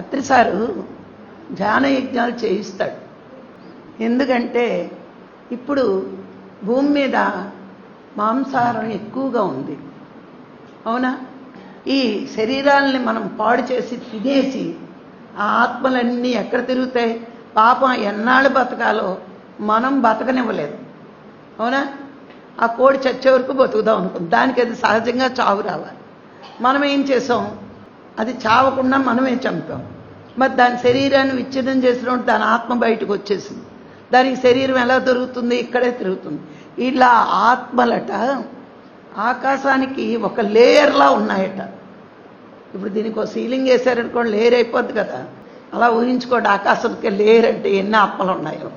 పత్రిసారు ధ్యాన యజ్ఞాలు చేయిస్తాడు. ఎందుకంటే ఇప్పుడు భూమి మీద మాంసాహారం ఎక్కువగా ఉంది. అవునా? ఈ శరీరాలని మనం పాడు చేసి తినేసి ఆ ఆత్మలన్నీ ఎక్కడ తిరుగుతాయి? పాపం ఎన్నాళ్ళు బతకాలో మనం బతకనివ్వలేదు. అవునా? ఆ కోడి చచ్చే వరకు బతుకుదాం అనుకుంది. దానికి అది సహజంగా చావు రావాలి. మనం ఏం చేసాం? అది చావకుండా మనమే చంపాం. మరి దాని శరీరాన్ని విచ్ఛేదం చేసినప్పుడు దాని ఆత్మ బయటకు వచ్చేసింది. దానికి శరీరం ఎలా దొరుకుతుంది ఇక్కడే తిరుగుతుంది. ఇలా ఆత్మలట ఆకాశానికి ఒక లేయర్లా ఉన్నాయట. ఇప్పుడు దీనికి ఒక సీలింగ్ వేసారనుకోండి లేయర్ అయిపోద్ది కదా. అలా ఊహించుకోండి ఆకాశానికి లేయర్ అంటే ఎన్ని ఆత్మలు ఉన్నాయో.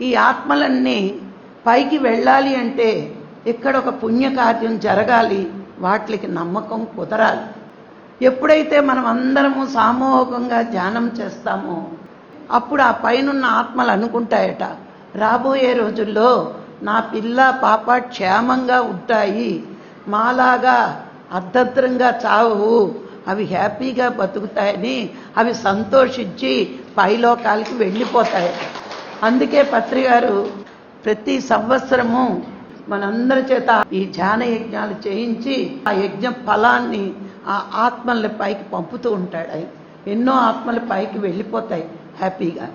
ఈ ఆత్మలన్నీ పైకి వెళ్ళాలి అంటే ఇక్కడ ఒక పుణ్యకార్యం జరగాలి వాటికి నమ్మకం కుదరాలి. ఎప్పుడైతే మనం అందరము సామూహికంగా ధ్యానం చేస్తామో అప్పుడు ఆ పైనున్న ఆత్మలు అనుకుంటాయట రాబోయే రోజుల్లో నా పిల్ల పాప క్షేమంగా ఉంటాయి మాలాగా అర్ధద్రంగా చావవు అవి హ్యాపీగా బతుకుతాయని అవి సంతోషించి పైలోకాలకి వెళ్ళిపోతాయి అందుకే పత్రి గారు ప్రతి సంవత్సరము మనందరి చేత ఈ ధ్యాన యజ్ఞాలు చేయించి ఆ యజ్ఞ ఫలాన్ని ఆ ఆత్మల్ని పైకి పంపుతూ ఉంటాడు. ఆయన ఎన్నో ఆత్మలు పైకి వెళ్ళిపోతాయి హ్యాపీగా.